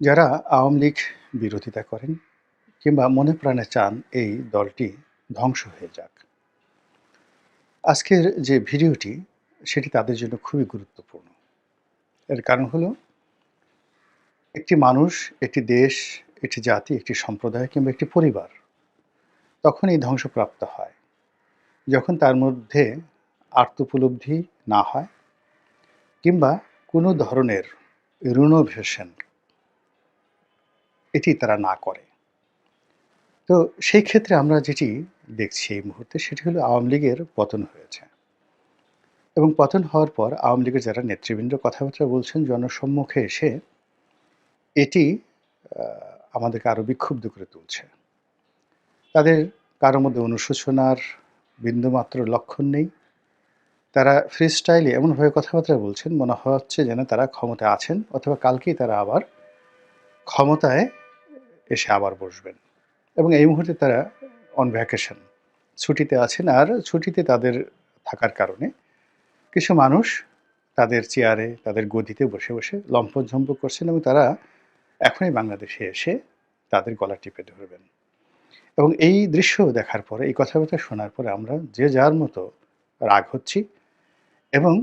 যারা আওয়ামী লীগ বিরোধিতা করেন কিংবা মনে প্রাণে চান এই দলটি ধ্বংস হয়ে যাক। আজকের যে ভিডিওটি, সেটি তাদের জন্য খুবই গুরুত্বপূর্ণ। এর কারণ হলো, একটি মানুষ, একটি দেশ, একটি জাতি, একটি সম্প্রদায় কিংবা একটি পরিবার তখনই ধ্বংসপ্রাপ্ত হয়। যখন তার মধ্যে আত্মোপলব্ধি না হয় কিংবা কোনো ধরনের রিনোভেশন এটি তারা না করে। তো সেই ক্ষেত্রে আমরা যেটি দেখছি এই মুহূর্তে, সেটি হলো আওয়ামী লীগের পতন হয়েছে। এবং পতন হওয়ার পর আওয়ামী লীগের যারা নেতৃবৃন্দ, কথাবার্তা বলছেন, জনসম্মুখে এসে এটি আমাদেরকে আরও বিক্ষুব্ধ করে তুলছে। তাদের কারও মধ্যে অনুশোচনার বিন্দুমাত্র লক্ষণ নেই। তারা ফ্রি স্টাইলে এমনভাবে কথাবার্তা বলছেন, মনে হচ্ছে যেন তারা ক্ষমতায় আছেন, অথবা কালকেই তারা আবার ক্ষমতায় এসে আবার বসবেন। এবং এই মুহূর্তে তারা অন ভ্যাকেশন ছুটিতে আছেন আর ছুটিতে তাদের থাকার কারণে কিছু মানুষ তাদের চেয়ারে, তাদের গদিতে বসে বসে লম্পন ঝম্প করছেন এবং তারা এখনই বাংলাদেশে এসে তাদের গলা টিপে ধরবেন। এবং এই দৃশ্য দেখার পরে, এই কথাবার্তা শোনার পরে আমরা যে যার মতো রাগ হচ্ছি এবং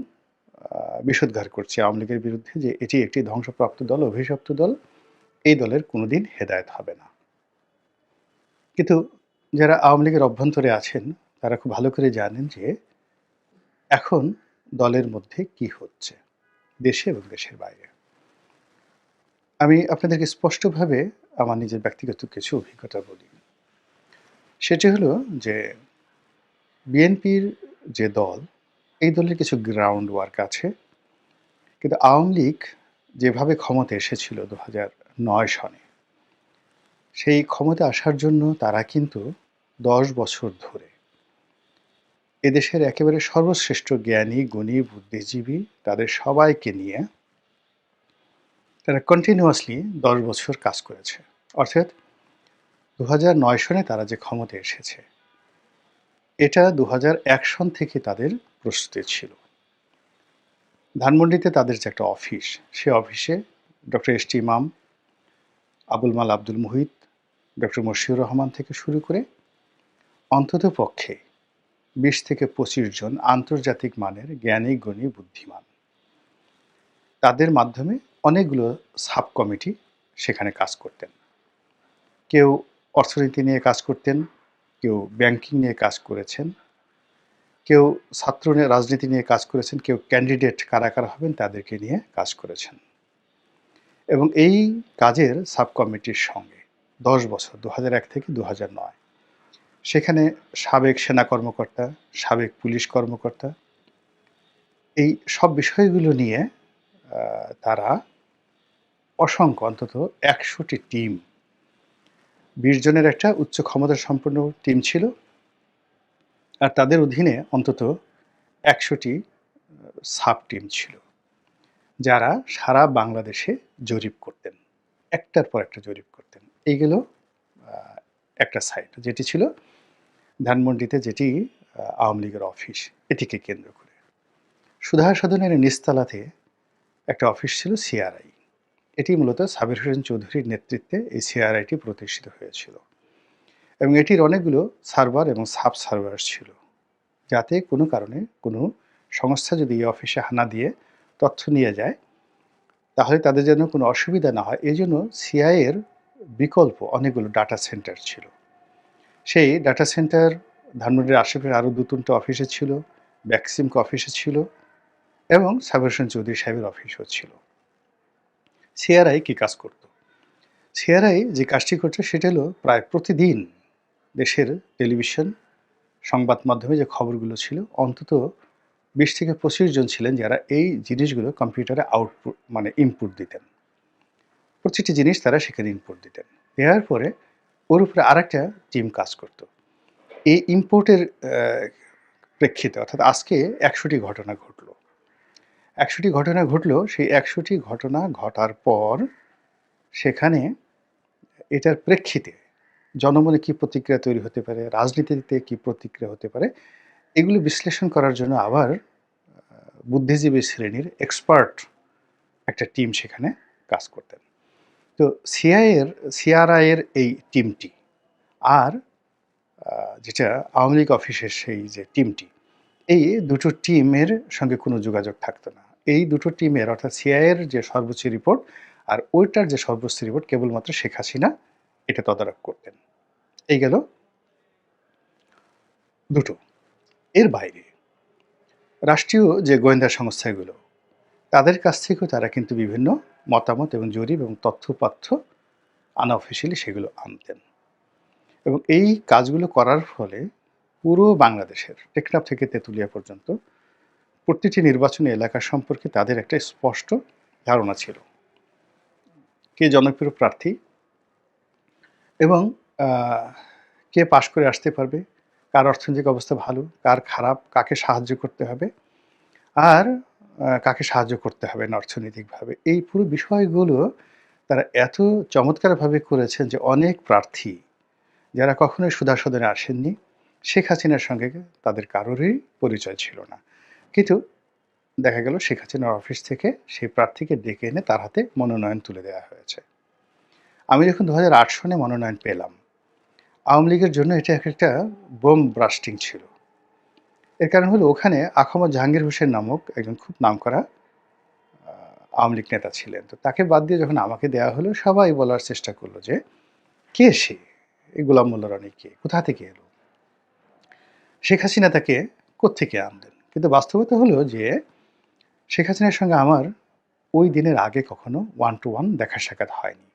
বিষোদ্গার করছি আওয়ামী লীগের বিরুদ্ধে যে এটি একটি ধ্বংসপ্রাপ্ত দল, অভিশপ্ত দল। এই দলের কোনোদিন হেদায়েত হবে না। কিন্তু যারা আওয়ামী লীগের অভ্যন্তরে আছেন, তারা খুব ভালো করে জানেন যে এখন দলের মধ্যে কি হচ্ছে, দেশে এবং দেশের বাইরে। আমি আপনাদেরকে স্পষ্টভাবে আমার নিজের ব্যক্তিগত কিছু অভিজ্ঞতা বলি। সেটি হলো যে বিএনপির যে দল, এই দলের কিছু গ্রাউন্ড ওয়ার্ক আছে। কিন্তু আওয়ামী লীগ যেভাবে ক্ষমতা এসেছিল দু হাজার নয় সনে। সেই ক্ষমতা আসার জন্য তারা কিন্তু দশ বছর ধরে। এদেশের একেবারে সর্বশ্রেষ্ঠ জ্ঞানী, গুণী, বুদ্ধিজীবী তাদের সবাইকে নিয়ে তারা কন্টিনিউয়াসলি দশ বছর কাজ করেছে। অর্থাৎ দু নয় সনে তারা যে ক্ষমতা এসেছে, এটা দু এক সন থেকে তাদের প্রস্তুতি ছিল। ধানমন্ডিতে তাদের যে একটা অফিস, সে অফিসে doctor S T Imam Abul মাল আব্দুল মুহিত, ডক্টর মশিউর রহমান থেকে শুরু করে অন্তত পক্ষে বিশ থেকে পঁচিশ জন আন্তর্জাতিক মানের জ্ঞানী, গুণী, বুদ্ধিমান। তাদের মাধ্যমে অনেকগুলো সাব কমিটি সেখানে কাজ করতেন। কেউ অর্থনীতি নিয়ে কাজ করতেন, কেউ ব্যাংকিং নিয়ে কাজ করেছেন, কেউ ছাত্র রাজনীতি নিয়ে কাজ করেছেন, কেউ ক্যান্ডিডেট কারা কারা হবেন তাদেরকে নিয়ে কাজ করেছেন। এবং এই কাজের সাব কমিটির সঙ্গে দশ বছর দু এক থেকে দু নয়। সেখানে সাবেক সেনা কর্মকর্তা, সাবেক পুলিশ কর্মকর্তা, এই সব বিষয়গুলো নিয়ে তারা অসংখ্য, অন্তত একশোটি টিম, বিশ জনের একটা উচ্চ ক্ষমতা সম্পন্ন টিম ছিল। আর তাদের অধীনে অন্তত একশোটি সাব টিম ছিল। যারা সারা বাংলাদেশে জরিপ করতেন, একটার পর একটা জরিপ করতেন। এইগুলো একটা সাইট যেটি ছিল ধানমন্ডিতে যেটি আওয়ামী লীগের অফিস এটিকে কেন্দ্র করে। সুধার সদনের নিস্তালাতে একটা অফিস ছিল সিআরআই এটি মূলত সাবির হোসেন চৌধুরীর নেতৃত্বে এই সিআরআইটি প্রতিষ্ঠিত হয়েছিল। এবং এটির অনেকগুলো সার্ভার এবং সাব সার্ভার ছিল, যাতে কোনো কারণে কোনো সংস্থা যদি এই অফিসে হানা দিয়ে তথ্য নিয়ে যায়, তাহলে তাদের যেন কোনো অসুবিধা না হয়। এই জন্য সিআইয়ের বিকল্প অনেকগুলো ডাটা সেন্টার ছিল। সেই ডাটা সেন্টার ধানমন্ডির আশেপাশে আরও দু তিনটে অফিসে ছিল ব্যাক্সিমক অফিসে ছিল এবং সাবির চৌধুরী সাহেবের অফিসও ছিল। সিআরআই কী কাজ করত? সিআরআই যে কাজটি করছে সেটা হলো প্রায় প্রতিদিন দেশের টেলিভিশন, সংবাদ মাধ্যমে যে খবরগুলো ছিল, অন্তত বিশ থেকে পঁচিশ জন ছিলেন যারা এই জিনিসগুলো কম্পিউটারে আউটপুট মানে ইনপুট দিতেন। প্রতিটি জিনিস তারা সেখানে ইনপুট দিতেন। দেওয়ার পরে ওর উপরে আরেকটা টিম কাজ করত। এই ইম্পোর্টের প্রেক্ষিতে, অর্থাৎ আজকে একশোটি ঘটনা ঘটলো। একশোটি ঘটনা ঘটলো, সেই একশোটি ঘটনা ঘটার পর সেখানে এটার প্রেক্ষিতে জনমনে কি প্রতিক্রিয়া তৈরি হতে পারে, রাজনীতিতে কি প্রতিক্রিয়া হতে পারে এগুলো বিশ্লেষণ করার জন্য আবার বুদ্ধিজীবী শ্রেণির এক্সপার্ট একটা টিম সেখানে কাজ করতেন। তো সিআইয়ের সিআরআইয়ের এই টিমটি আর যেটা আওয়ামী লীগ অফিসের সেই যে টিমটি এই দুটো টিমের সঙ্গে কোনো যোগাযোগ থাকতো না। এই দুটো টিমের অর্থাৎ সিআইয়ের যে সর্বোচ্চ রিপোর্ট আর ওইটার যে সর্বোচ্চ রিপোর্ট কেবলমাত্র শেখ হাসিনা এটা তদারক করতেন। এই গেল দুটো। এর বাইরে। রাষ্ট্রীয় যে গোয়েন্দা সংস্থাগুলো, তাদের কাছ থেকেও তারা কিন্তু বিভিন্ন মতামত এবং জরিপ এবং তথ্যপাথ্য আনঅফিসিয়ালি সেগুলো আনতেন। এবং এই কাজগুলো করার ফলে পুরো বাংলাদেশের, টেকনাফ থেকে তেঁতুলিয়া পর্যন্ত প্রতিটি নির্বাচনী এলাকা সম্পর্কে তাদের একটা স্পষ্ট ধারণা ছিল। কে জনপ্রিয় প্রার্থী এবং কে পাশ করে আসতে পারবে কার অর্থনৈতিক অবস্থা ভালো, কার খারাপ, কাকে সাহায্য করতে হবে আর কাকে সাহায্য করতে হবে না অর্থনৈতিকভাবে। এই পুরো বিষয়গুলো তারা এত চমৎকারভাবে করেছেন যে অনেক প্রার্থী যারা কখনোই সুধাসদনে আসেননি, শেখ হাসিনার সঙ্গে তাদের কারোরই পরিচয় ছিল না। কিন্তু দেখা গেল শেখ হাসিনার অফিস থেকে সেই প্রার্থীকে ডেকে এনে তার হাতে মনোনয়ন তুলে দেওয়া হয়েছে। আমি যখন দু সনে মনোনয়ন পেলাম আওয়ামী লীগের জন্য এটা এক একটা বোম ব্রাস্টিং ছিল। এর কারণ হলো ওখানে আখমদ জাহাঙ্গীর হোসেন নামক একজন খুব নামকরা আওয়ামী লীগ নেতা ছিলেন। তো তাকে বাদ দিয়ে যখন আমাকে দেওয়া হলো, সবাই বলার চেষ্টা করল যে, কে সে? এই গোলাম মোল্লা রানী কে? কোথা থেকে এলো? শেখ হাসিনা তাকে কোত্থেকে আনলেন? কিন্তু বাস্তবতা হলো যে, শেখ হাসিনার সঙ্গে আমার ওই দিনের আগে কখনো ওয়ান টু ওয়ান দেখা সাক্ষাৎ হয়নি।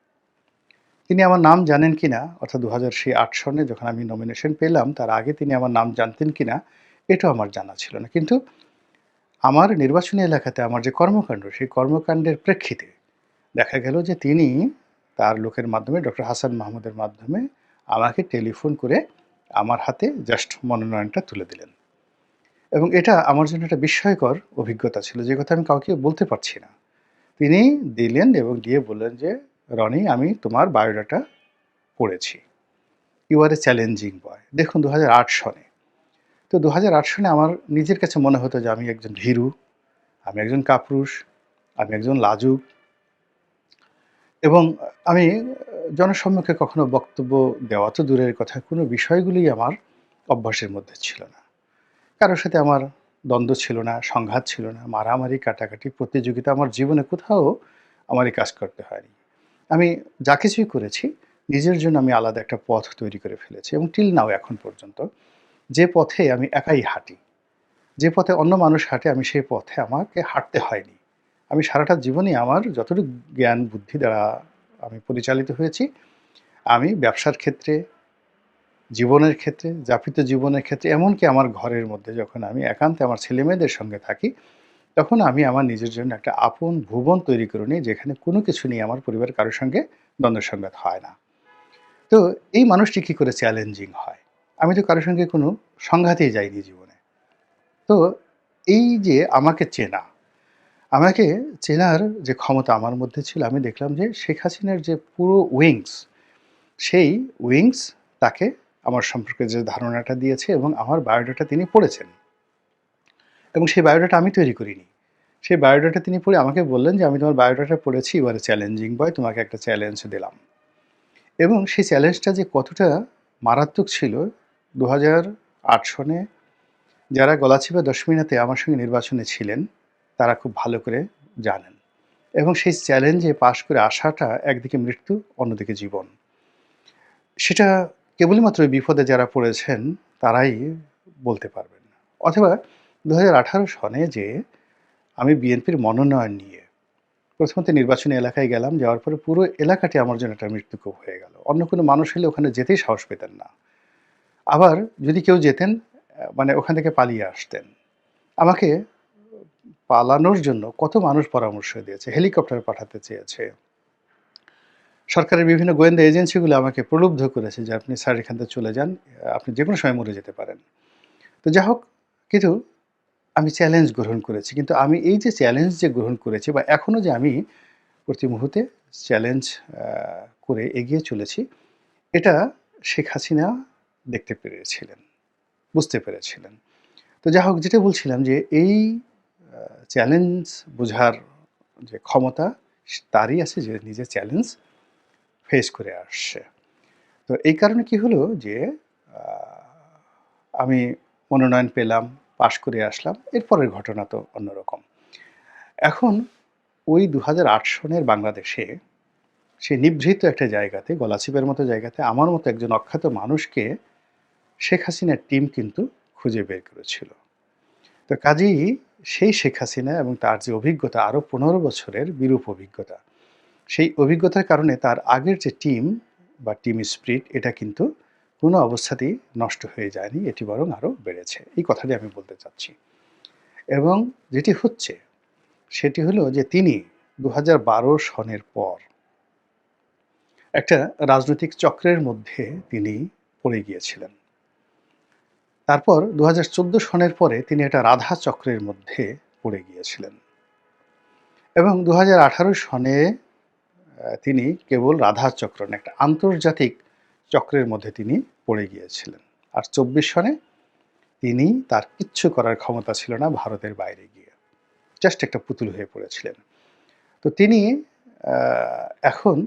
তিনি আমার নাম জানেন কিনা, অর্থাৎ দু হাজার সেই আট সনে যখন আমি নমিনেশন পেলাম, তার আগে তিনি আমার নাম জানতেন কিনা, এটাও আমার জানা ছিল না। কিন্তু আমার নির্বাচনী এলাকাতে আমার যে কর্মকাণ্ড, সেই কর্মকাণ্ডের প্রেক্ষিতে দেখা গেল যে তিনি তার লোকের মাধ্যমে, ডক্টর হাসান মাহমুদের মাধ্যমে আমাকে টেলিফোন করে আমার হাতে জাস্ট মনোনয়নটা তুলে দিলেন। এবং এটা আমার জন্য একটা বিস্ময়কর অভিজ্ঞতা ছিল, যে কথা আমি কাউকে বলতে পারছি না। তিনি দিলেন এবং দিয়ে বললেন যে রনি, আমি তোমার বায়োডাটা পড়েছি। ইউ আর এ চ্যালেঞ্জিং বয় দেখুন দু হাজার আট সনে। তো দু হাজার আট সনে আমার নিজের কাছে মনে হতো যে আমি একজন ভীরু, আমি একজন কাপুরুষ, আমি একজন লাজুক। এবং আমি জনসম্মুখে কখনো বক্তব্য দেওয়া তো দূরের কথা, কোনো বিষয়গুলি আমার অভ্যাসের মধ্যে ছিল না। কারোর সাথে আমার দ্বন্দ্ব ছিল না, সংঘাত ছিল না, মারামারি, কাটাকাটি, প্রতিযোগিতা, আমার জীবনে কোথাও আমার এই কাজ করতে হয়নি। আমি যা কিছুই করেছি, নিজের জন্য আমি আলাদা একটা পথ তৈরি করে ফেলেছি এবং টিল নাও এখন পর্যন্ত যে পথে আমি একাই হাঁটি, যে পথে অন্য মানুষ হাঁটে, আমি সেই পথে আমাকে হাঁটতে হয়নি। আমি সারাটা জীবনে আমার যতটুকু জ্ঞান, বুদ্ধি দ্বারা আমি পরিচালিত হয়েছি, আমি ব্যবসার ক্ষেত্রে, জীবনের ক্ষেত্রে, যাপিত জীবনের ক্ষেত্রে, এমনকি আমার ঘরের মধ্যে যখন আমি একান্তে আমার ছেলেমেয়েদের সঙ্গে থাকি তখন আমি আমার নিজের জন্য একটা আপন ভুবন তৈরি করে নিই, যেখানে কোনো কিছু নিয়ে আমার পরিবার কারোর সঙ্গে দ্বন্দ্ব সংঘাত হয় না। তো এই মানুষটি কী করে চ্যালেঞ্জিং হয়? আমি তো কারোর সঙ্গে কোনো সংঘাতেই যাইনি জীবনে। তো এই যে আমাকে চেনা, আমাকে চেনার যে ক্ষমতা আমার মধ্যে ছিল, আমি দেখলাম যে শেখ হাসিনার যে পুরো উইংস সেই উইংস তাকে আমার সম্পর্কে যে ধারণাটা দিয়েছে এবং আমার বায়োডাটা তিনি পড়েছেন। এবং সেই বায়োডাটা আমি তৈরি করিনি। সেই বায়োডাটা তিনি পড়ে আমাকে বললেন যে, আমি তোমার বায়োডাটা পড়েছি এবারে চ্যালেঞ্জিং বয় তোমাকে একটা চ্যালেঞ্জ দিলাম। এবং সেই চ্যালেঞ্জটা যে কতটা মারাত্মক ছিল দু হাজার আট সনে যারা গলাচিপা দশমিনাতে আমার সঙ্গে নির্বাচনে ছিলেন, তারা খুব ভালো করে জানেন। এবং সেই চ্যালেঞ্জে পাশ করে আসাটা একদিকে মৃত্যু, অন্যদিকে জীবন। সেটা কেবলমাত্র বিপদে যারা পড়েছেন, তারাই বলতে পারবেন। অথবা দু হাজার আঠারো সনে যে আমি বিএনপির মনোনয়ন নিয়ে প্রথমত নির্বাচনী এলাকায় গেলাম, যাওয়ার পরে পুরো এলাকাটি আমার জন্য একটা মৃত্যুকূপ হয়ে গেল। অন্য কোনো মানুষ হলে ওখানে যেতেই সাহস পেতেন না। আবার যদি কেউ যেতেন মানে ওখান থেকে পালিয়ে আসতেন। আমাকে পালানোর জন্য কত মানুষ পরামর্শ দিয়েছে, হেলিকপ্টার পাঠাতে চেয়েছে। সরকারের বিভিন্ন গোয়েন্দা এজেন্সিগুলো আমাকে প্রলুব্ধ করেছে যে আপনি স্যার এখান থেকে চলে যান, আপনি যে কোনো সময় মরে যেতে পারেন। তো যা হোক কিন্তু আমি চ্যালেঞ্জ গ্রহণ করেছি। কিন্তু আমি এই যে চ্যালেঞ্জ যে গ্রহণ করেছি বা এখনও যে আমি প্রতি মুহূর্তে চ্যালেঞ্জ করে এগিয়ে চলেছি, এটা শেখ হাসিনা দেখতে পেরেছিলেন, বুঝতে পেরেছিলেন। তো যা হোক, যেটা বলছিলাম যে এই চ্যালেঞ্জ বোঝার যে ক্ষমতা, তারই আছে যে নিজের চ্যালেঞ্জ ফেস করে আসছে। তো এই কারণে কি হলো যে আমি মনোনয়ন পেলাম পাশ করে আসলাম। এরপরের ঘটনা তো অন্যরকম। এখন ওই দু হাজার আট সনের বাংলাদেশে সে নিভৃত একটা জায়গাতে গলাচিপের মতো জায়গাতে আমার মতো একজন অখ্যাত মানুষকে শেখ হাসিনার টিম কিন্তু খুঁজে বের করেছিল। তো কাজেই সেই শেখ হাসিনা এবং তার যে অভিজ্ঞতা আরও পনেরো বছরের বিরূপ অভিজ্ঞতা, সেই অভিজ্ঞতার কারণে তার আগের যে টিম বা টিম স্পিরিট, এটা কিন্তু কোনো অবস্থাতেই নষ্ট হয়ে যায়নি, এটি বরং আরও বেড়েছে। এই কথাটি আমি বলতে চাচ্ছি। এবং যেটি হচ্ছে, সেটি হলো যে তিনি দু হাজার বারো সনের পর একটা রাজনৈতিক চক্রের মধ্যে তিনি পড়ে গিয়েছিলেন। তারপর দু হাজার চোদ্দ সনের পরে তিনি একটা রাধা চক্রের মধ্যে পড়ে গিয়েছিলেন। এবং দু হাজার আঠারো সনে তিনি কেবল রাধা চক্র একটা আন্তর্জাতিক চক্রের মধ্যে তিনি পড়ে গিয়েছিলেন। আর চব্বিশ সনে তিনি তার কিচ্ছু করার ক্ষমতা ছিল না ভারতের বাইরে গিয়ে। জাস্ট একটা পুতুল হয়ে পড়েছিলেন। তো তিনি এখন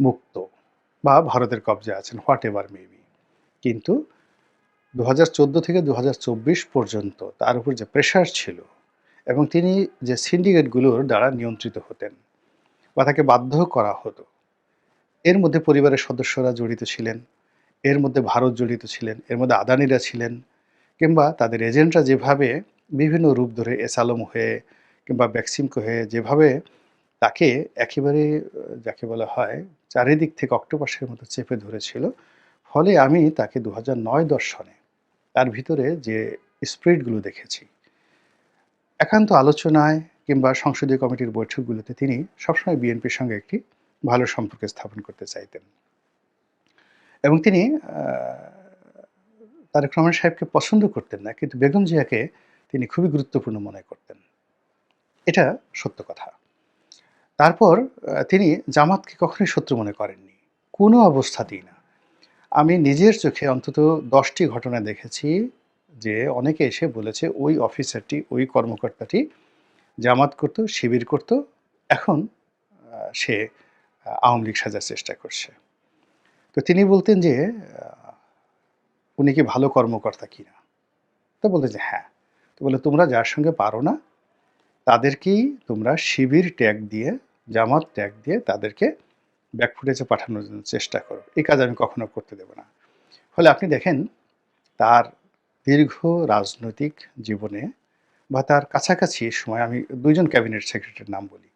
মুক্ত বা ভারতের কবজা আছেন, হোয়াট এভার মেবি কিন্তু দু হাজার চোদ্দ থেকে দু হাজার চব্বিশ পর্যন্ত তার উপর যে প্রেশার ছিল এবং তিনি যে সিন্ডিকেটগুলোর দ্বারা নিয়ন্ত্রিত হতেন বা তাকে বাধ্য করা হতো, এর মধ্যে পরিবারের সদস্যরা জড়িত ছিলেন। এর মধ্যে ভারত জড়িত ছিলেন, এর মধ্যে আদানিরা ছিলেন, কিংবা তাদের এজেন্টরা যেভাবে বিভিন্ন রূপ ধরে এসালম হয়ে কিংবা ব্যাক্সিমকো হয়ে যেভাবে তাকে একেবারে, যাকে বলা হয়, চারিদিক থেকে অক্টোপাসের মতো চেপে ধরেছিল, ফলে আমি তাকে দু হাজার নয় দর্শনে তার ভিতরে যে স্পিরিটগুলো দেখেছি, একান্ত আলোচনায় কিংবা সংসদীয় কমিটির বৈঠকগুলোতে তিনি সবসময় বিএনপির সঙ্গে একটি ভালো সম্পর্ক স্থাপন করতে চাইতেন। এবং তিনি তারেক রহমান সাহেবকে পছন্দ করতেন না, কিন্তু বেগম জিয়াকে তিনি খুবই গুরুত্বপূর্ণ মনে করতেন। এটা সত্য কথা। তারপর তিনি জামাতকে কখনোই শত্রু মনে করেননি, কোনো অবস্থাতেই না। আমি নিজের চোখে অন্তত দশটি ঘটনা দেখেছি যে অনেকে এসে বলেছে, ওই অফিসারটি, ওই কর্মকর্তাটি জামাত করত, শিবির করত, এখন সে আওয়ামী লীগ সাজার চেষ্টা করছে। তো তিনি বলতেন যে উনি কি ভালো কর্মকর্তা কিনা তো বলতেন যে হ্যাঁ। তো বলে, তোমরা যার সঙ্গে পারো না, তাদেরকেই তোমরা শিবির ট্যাগ দিয়ে, জামাত ট্যাগ দিয়ে তাদেরকে ব্যাক ফুটেজে পাঠানোর জন্য চেষ্টা করো। এই কাজ আমি কখনো করতে দেব না। ফলে আপনি দেখেন, তার দীর্ঘ রাজনৈতিক জীবনে বা তার কাছাকাছি সময়, আমি দুইজন ক্যাবিনেট সেক্রেটারির নাম বলি।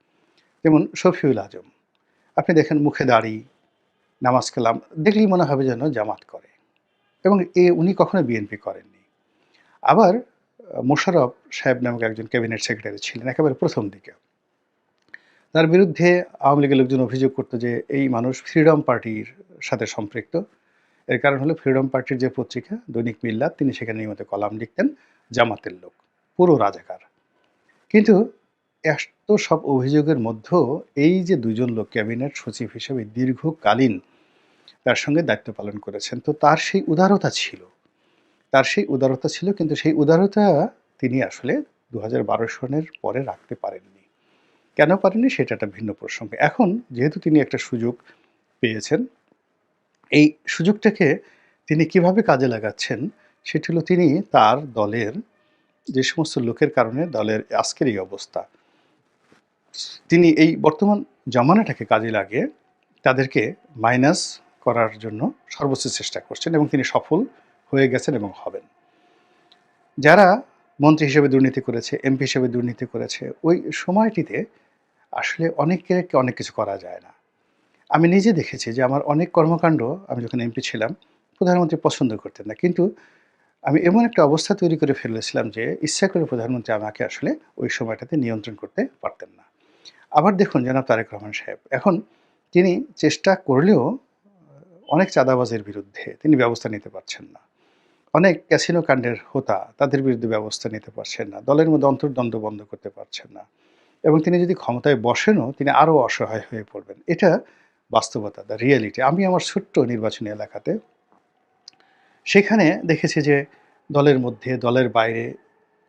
যেমন শফিউল আজম। আপনি দেখেন, মুখে দাড়ি নামাজ কালাম দেখলেই মনে হবে যেন জামাত করে। এবং এ উনি কখনো বিএনপি করেননি। আবার আহ, মোশাররফ সাহেব নামক একজন ক্যাবিনেট সেক্রেটারি ছিলেন একেবারে প্রথম দিকে। তার বিরুদ্ধে আওয়ামী লীগের লোকজন অভিযোগ করতো যে এই মানুষ ফ্রিডম পার্টির সাথে সম্পৃক্ত। এর কারণ হলো ফ্রিডম পার্টির যে পত্রিকা দৈনিক মিল্লাত তিনি সেখানে নিয়মিত কলাম লিখতেন জামাতের লোক পুরো রাজাকার। কিন্তু এত সব অভিযোগের মধ্যেও এই যে দুজন লোক ক্যাবিনেট সচিব হিসেবে দীর্ঘকালীন তার সঙ্গে দায়িত্ব পালন করেছেন, তো তার সেই উদারতা ছিল। তার সেই উদারতা ছিল, কিন্তু সেই উদারতা তিনি আসলে দু হাজার বারো সনের পরে রাখতে পারেননি। কেন পারেননি সেটা একটা ভিন্ন প্রসঙ্গ। এখন যেহেতু তিনি একটা সুযোগ পেয়েছেন, এই সুযোগটাকে তিনি কীভাবে কাজে লাগাচ্ছেন সেটি হলো তিনি তার দলের যে সমস্ত লোকের কারণে দলের আজকের এই অবস্থা তিনি এই বর্তমান জমানাটাকে কাজে লাগিয়ে তাদেরকে মাইনাস করার জন্য সর্বোচ্চ চেষ্টা করছেন এবং তিনি সফল হয়ে গেছেন এবং হবেন। যারা মন্ত্রী হিসেবে দুর্নীতি করেছে এমপি হিসেবে দুর্নীতি করেছে, ওই সময়টিতে আসলে অনেকে অনেক কিছু করা যায় না। আমি নিজে দেখেছি যে আমার অনেক কর্মকাণ্ড, আমি যখন এমপি ছিলাম, প্রধানমন্ত্রী পছন্দ করতেন না। কিন্তু আমি এমন একটা অবস্থা তৈরি করে ফেলেছিলাম যে ইচ্ছা করে প্রধানমন্ত্রী আমাকে আসলে ওই সময়টাতে নিয়ন্ত্রণ করতে পারতেন না। আবার দেখুন জনাব তারেক রহমান সাহেব, এখন তিনি চেষ্টা করলেও অনেক চাঁদাবাজের বিরুদ্ধে তিনি ব্যবস্থা নিতে পারছেন না। অনেক ক্যাসিনো কাণ্ডের হোতা তাদের বিরুদ্ধে ব্যবস্থা নিতে পারছেন না, দলের মধ্যে অন্তর্দ্বন্দ্ব বন্ধ করতে পারছেন না এবং তিনি যদি ক্ষমতায় বসেনও তিনি আরও অসহায় হয়ে পড়বেন। এটা বাস্তবতা দ্য রিয়েলিটি আমি আমার ছোট্ট নির্বাচনী এলাকাতে সেখানে দেখেছি যে দলের মধ্যে, দলের বাইরে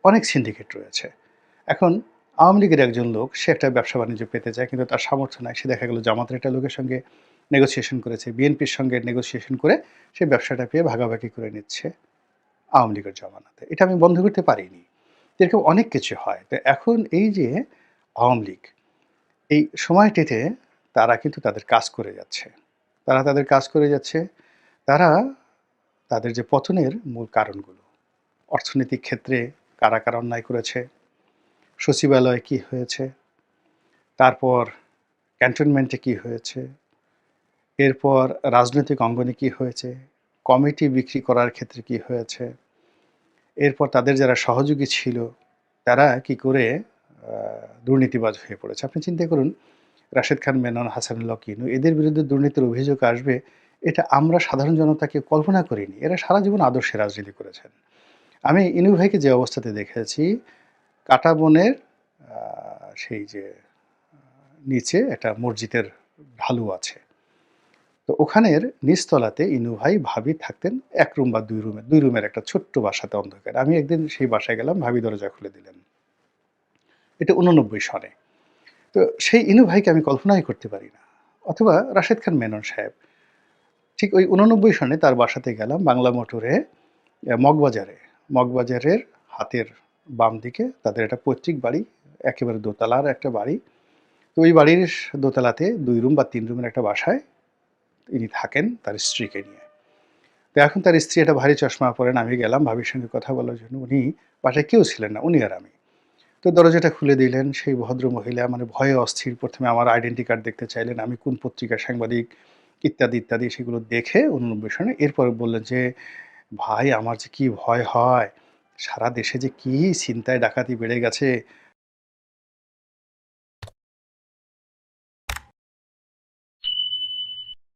অনেক সিন্ডিকেট রয়েছে। এখন আওয়ামী লীগের একজন লোক, সে একটা ব্যবসা বাণিজ্য পেতে চায় কিন্তু তার সামর্থ্য নাই। সে দেখা গেল জামাতের একটা লোকের সঙ্গে নেগোসিয়েশন করেছে, বিএনপির সঙ্গে নেগোসিয়েশন করে সে ব্যবসাটা পেয়ে ভাগাভাগি করে নিচ্ছে আওয়ামী লীগের জমানাতে। এটা আমি বন্ধ করতে পারিনি। এরকম অনেক কিছু হয়। তো এখন এই যে আওয়ামী লীগ, এই সময়টিতে তারা কিন্তু তাদের কাজ করে যাচ্ছে। তারা তাদের কাজ করে যাচ্ছে। তারা তাদের যে পতনের মূল কারণগুলো, অর্থনৈতিক ক্ষেত্রে কারা কারা অন্যায় করেছে সচিবালয়ে কি হয়েছে? তারপর ক্যান্টনমেন্টে কি হয়েছে? এরপর রাজনৈতিক অঙ্গনে কি হয়েছে? কমিটি বিক্রি করার ক্ষেত্রে কি হয়েছে? এরপর তাদের যারা সহযোগী ছিল, তারা কি করে দুর্নীতিবাজ হয়ে পড়েছে? আপনি চিন্তা করুন, রাশেদ খান, মেনন হাসানুল্লাহ কিনু এদের বিরুদ্ধে দুর্নীতির অভিযোগ আসবে, এটা আমরা সাধারণ জনতাকে কল্পনা করিনি। এরা সারা জীবন আদর্শে রাজনীতি করেছেন। আমি ইনু ভাইকে যে অবস্থাতে দেখেছি কাটা বনের সেই যে, নিচে একটা মসজিদের ঢালু আছে। তো ওখানের নিচতলাতে ইনু ভাই ভাবি থাকতেন এক রুম বা দুই রুমে, দুই রুমের একটা ছোট্ট বাসাতে অন্ধকার। আমি একদিন সেই বাসায় গেলাম, ভাবি দরজা খুলে দিলেন। এটা উননব্বই সনে। তো সেই ইনু ভাইকে আমি কল্পনাই করতে পারি না। অথবা রাশেদ খান মেনন সাহেব, ঠিক ওই উননব্বই সনে তার বাসাতে গেলাম বাংলা মোটরে মগবাজারে। মগবাজারের হাতের বাম দিকে, তাদের একটা পৈতৃক বাড়ি, একেবারে দোতলার একটা বাড়ি। তো ওই বাড়ির দোতলাতে দুই রুম বা তিন রুমের একটা বাসায় ইনি থাকেন তার স্ত্রীকে নিয়ে। তো এখন তার স্ত্রী একটা ভারী চশমা পরেন আমি গেলাম, ভাবির সঙ্গে কথা বলার জন্য। উনি বাসায় কেউ ছিলেন না, উনি আর আমি। তো দরজাটা খুলে দিলেন সেই ভদ্র মহিলা মানে ভয়ে অস্থির। প্রথমে আমার আইডেন্টি কার্ড দেখতে চাইলেন, আমি কোন পত্রিকার সাংবাদিক, ইত্যাদি ইত্যাদি, সেগুলো দেখে সনে এরপর বললেন যে, ভাই, আমার যে কি ভয় হয় সারা দেশে যে কী চিন্তায় ডাকাতি বেড়ে গেছে